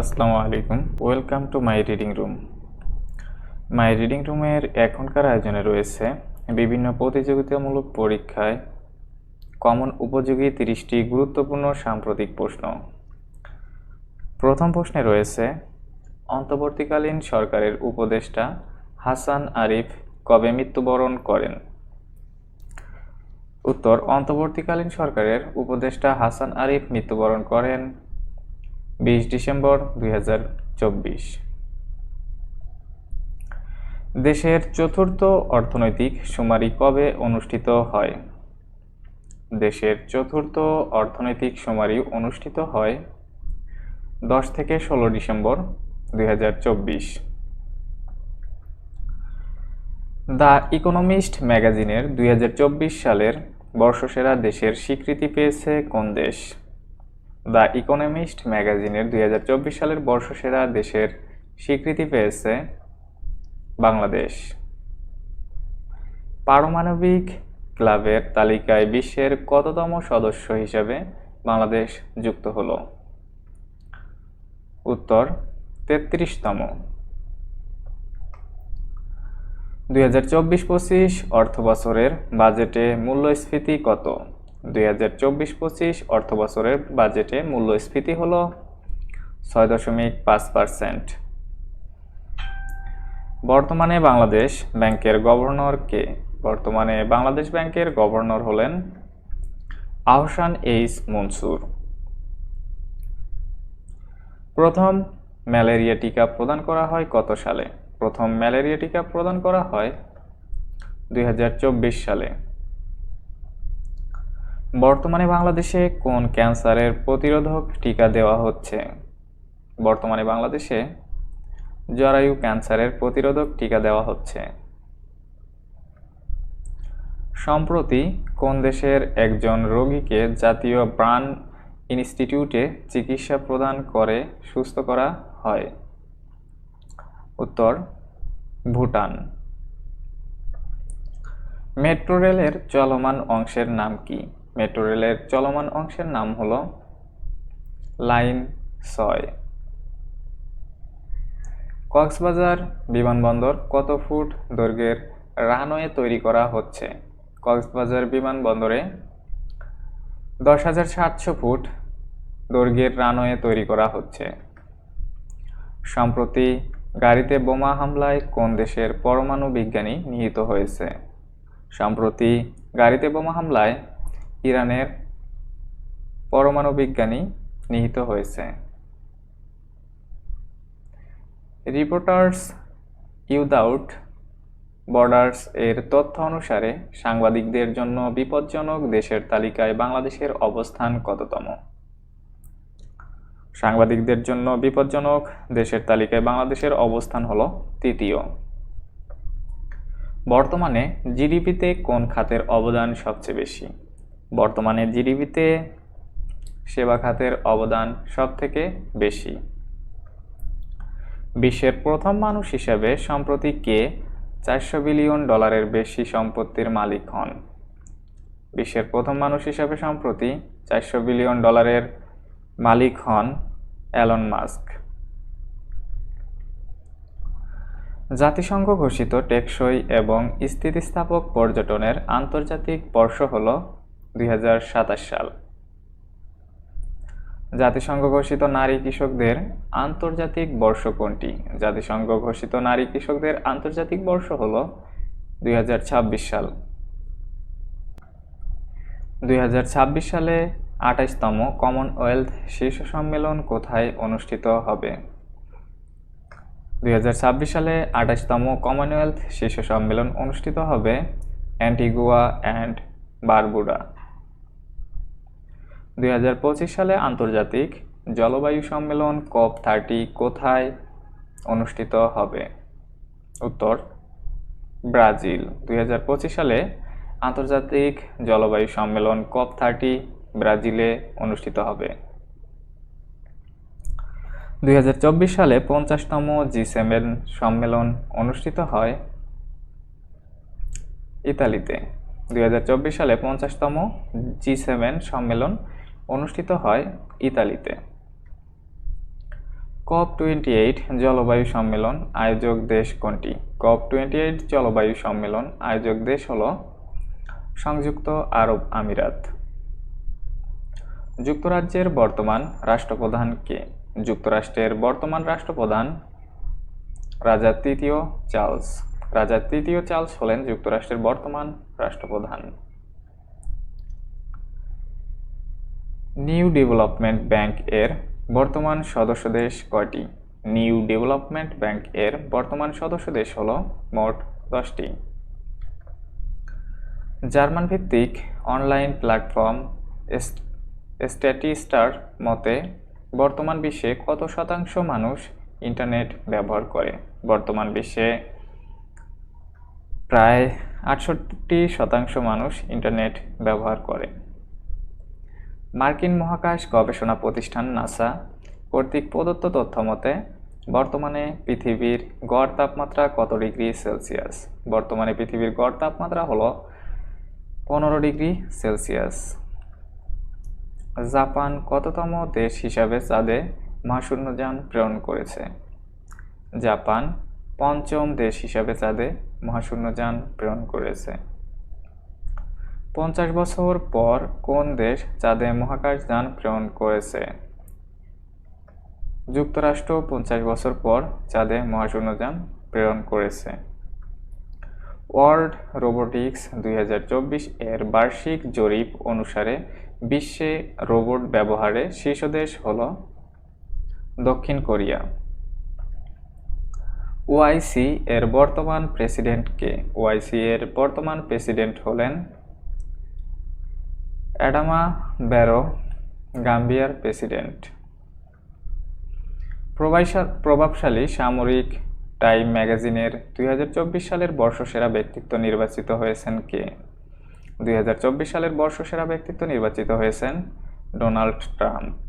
আসসালামু আলাইকুম। Welcome to my reading room my reading রুমের এখনকার আয়োজনে রয়েছে বিভিন্ন প্রতিযোগিতামূলক পরীক্ষায় কমন উপযোগী তিরিশটি গুরুত্বপূর্ণ সাম্প্রতিক প্রশ্ন। প্রথম প্রশ্নে রয়েছে, অন্তর্বর্তীকালীন সরকারের উপদেষ্টা হাসান আরিফ কবে মৃত্যুবরণ করেন? উত্তর, অন্তর্বর্তীকালীন সরকারের উপদেষ্টা হাসান আরিফ মৃত্যুবরণ করেন বিশ ডিসেম্বর দুই হাজার চব্বিশ। দেশের চতুর্থ অর্থনৈতিক শুমারি কবে অনুষ্ঠিত হয়? দেশের চতুর্থ অর্থনৈতিক শুমারি অনুষ্ঠিত হয় দশ থেকে ষোলো ডিসেম্বর দুই হাজার চব্বিশ। দ্য ইকোনমিস্ট ম্যাগাজিনের দুই হাজার চব্বিশ সালের বর্ষসেরা দেশের স্বীকৃতি পেয়েছে কোন দেশ? দ্য ইকোনমিস্ট ম্যাগাজিনের দু হাজার চব্বিশ সালের বর্ষসেরা দেশের স্বীকৃতি পেয়েছে বাংলাদেশ। পারমাণবিক ক্লাবের তালিকায় বিশ্বের কততম সদস্য হিসেবে বাংলাদেশ যুক্ত হলো? উত্তর, তেত্রিশতম। দুই হাজার চব্বিশ পঁচিশ অর্থবছরের বাজেটে মূল্যস্ফীতি কত? দুই হাজার চব্বিশ পঁচিশ অর্থ বছরের বাজেটে মূল্যস্ফীতি হল ছয় দশমিক পাঁচ পার্সেন্ট। বর্তমানে বাংলাদেশ ব্যাংকের গভর্নর কে? বর্তমানে বাংলাদেশ ব্যাংকের গভর্নর হলেন আহসান এইচ মনসুর। প্রথম ম্যালেরিয়া টিকা প্রদান করা হয় কত সালে? প্রথম ম্যালেরিয়া টিকা প্রদান করা হয় দুই হাজার চব্বিশ সালে। বর্তমানে বাংলাদেশে কোন ক্যান্সারের প্রতিরোধক টিকা দেওয়া হচ্ছে? বর্তমানে বাংলাদেশে জরায়ু ক্যান্সারের প্রতিরোধক টিকা দেওয়া হচ্ছে। সম্প্রতি কোন দেশের একজন রোগীকে জাতীয় প্রাণ ইনস্টিটিউটে চিকিৎসা প্রদান করে সুস্থ করা হয়? উত্তর, ভুটান। মেট্রো রেলের চলমান অংশের নাম কি? মেট্রো রেলের চলমান অংশের নাম হল লাইন ছয়। কক্সবাজার বিমানবন্দর কত ফুট দৈর্ঘ্যের রানওয়ে তৈরি করা হচ্ছে? কক্সবাজার বিমানবন্দরে দশ হাজার সাতশো ফুট দৈর্ঘ্যের রানওয়ে তৈরি করা হচ্ছে। সম্প্রতি গাড়িতে বোমা হামলায় কোন দেশের পরমাণু বিজ্ঞানী নিহিত হয়েছে? সম্প্রতি গাড়িতে বোমা হামলায় ইরানের পরমাণু বিজ্ঞানী নিহিত হয়েছে। রিপোর্টার্স ইউদাউট বর্ডার্স এর তথ্য অনুসারে সাংবাদিকদের জন্য বিপজ্জনক দেশের তালিকায় বাংলাদেশের অবস্থান কততম? সাংবাদিকদের জন্য বিপজ্জনক দেশের তালিকায় বাংলাদেশের অবস্থান হল তৃতীয়। বর্তমানে জিডিপিতে কোন খাতের অবদান সবচেয়ে বেশি? বর্তমানে জিডিপিতে সেবা খাতের অবদান সবথেকে বেশি। বিশ্বের প্রথম মানুষ হিসেবে সম্প্রতি কে চারশো বিলিয়ন ডলারের বেশি সম্পত্তির মালিক হন? বিশ্বের প্রথম মানুষ হিসেবে সম্প্রতি চারশো বিলিয়ন ডলারের মালিক হন অ্যালন মাস্ক। জাতিসংঘ ঘোষিত টেকসই এবং স্থিতিস্থাপক পর্যটনের আন্তর্জাতিক বর্ষ হল দুই হাজার সাতাশ সাল। জাতিসংঘ ঘোষিত নারী কৃষকদের আন্তর্জাতিক বর্ষ কোনটি? জাতিসংঘ ঘোষিত নারী কৃষকদের আন্তর্জাতিক বর্ষ হল দুই হাজার ছাব্বিশ সাল। দুই হাজার ছাব্বিশ সালে আঠাশতম কমনওয়েলথ শীর্ষ সম্মেলন কোথায় অনুষ্ঠিত হবে? দুই হাজার ছাব্বিশ সালে আঠাশতম কমনওয়েলথ শীর্ষ সম্মেলন অনুষ্ঠিত হবে অ্যান্টিগুয়া অ্যান্ড বারবুডা দুই হাজার পঁচিশ সালে আন্তর্জাতিক জলবায়ু সম্মেলন কপ থার্টি কোথায় অনুষ্ঠিত হবে? উত্তর, ব্রাজিল। দুই হাজার পঁচিশ সালে আন্তর্জাতিক জলবায়ু সম্মেলন কপ থার্টি ব্রাজিলে অনুষ্ঠিত হবে। দুই হাজার চব্বিশ সালে পঞ্চাশতম জি সেভেন সম্মেলন অনুষ্ঠিত হয় ইতালিতে। দুই হাজার চব্বিশ সালে পঞ্চাশতম জি সেভেন সম্মেলন অনুষ্ঠিত হয় ইতালিতে। কপ টোয়েন্টি এইট জলবায়ু সম্মেলন আয়োজক দেশ কোনটি? কপ টোয়েন্টি এইট জলবায়ু সম্মেলন আয়োজক দেশ হল সংযুক্ত আরব আমিরাত। যুক্তরাজ্যের বর্তমান রাষ্ট্রপ্রধান কে? যুক্তরাষ্ট্রের বর্তমান রাষ্ট্রপ্রধান রাজা তৃতীয় চার্লস। রাজা তৃতীয় চার্লস হলেন যুক্তরাষ্ট্রের বর্তমান রাষ্ট্রপ্রধান। নিউ ডেভেলপমেন্ট ব্যাংক এর বর্তমান সদস্য দেশ কয়টি? নিউ ডেভেলপমেন্ট ব্যাংক এর বর্তমান সদস্য দেশ হল মোট দশটি। জার্মান ভিত্তিক অনলাইন প্ল্যাটফর্ম স্ট্যাটিস্টার মতে, বর্তমান বিশ্বে কত শতাংশ মানুষ ইন্টারনেট ব্যবহার করে? বর্তমান বিশ্বে প্রায় আটষট্টি শতাংশ মানুষ ইন্টারনেট ব্যবহার করে। মার্কিন মহাকাশ গবেষণা প্রতিষ্ঠান নাসা কর্তৃক প্রদত্ত তথ্য মতে, বর্তমানে পৃথিবীর গড় তাপমাত্রা কত ডিগ্রি সেলসিয়াস? বর্তমানে পৃথিবীর গড় তাপমাত্রা হলো পনেরো ডিগ্রি সেলসিয়াস। জাপান কততম দেশ হিসাবে চাঁদে মহাশূন্যযান প্রেরণ করেছে? জাপান পঞ্চম দেশ হিসাবে চাঁদে মহাশূন্যযান প্রেরণ করেছে। পঞ্চাশ বছর পর কোন দেশ চাঁদে মহাকাশ যান প্রেরণ করেছে? যুক্তরাষ্ট্র পঞ্চাশ বছর পর চাঁদে মহাশূন্যযান প্রেরণ করেছে। ওয়ার্ল্ড রোবোটিক্স দুই হাজার চব্বিশ এর বার্ষিক জরিপ অনুসারে বিশ্বে রোবট ব্যবহারে শীর্ষ দেশ হল দক্ষিণ কোরিয়া। ওআইসি এর বর্তমান প্রেসিডেন্টকে ওআইসি এর বর্তমান প্রেসিডেন্ট হলেন অ্যাডামা ব্যারো, গাম্বিয়ার প্রেসিডেন্ট। প্রভাবশালী সামরিক টাইম ম্যাগাজিনের দুই হাজার চব্বিশ সালের বর্ষসেরা ব্যক্তিত্ব নির্বাচিত হয়েছেন কে? দুই হাজার চব্বিশ সালের বর্ষসেরা ব্যক্তিত্ব নির্বাচিত হয়েছেন ডোনাল্ড ট্রাম্প।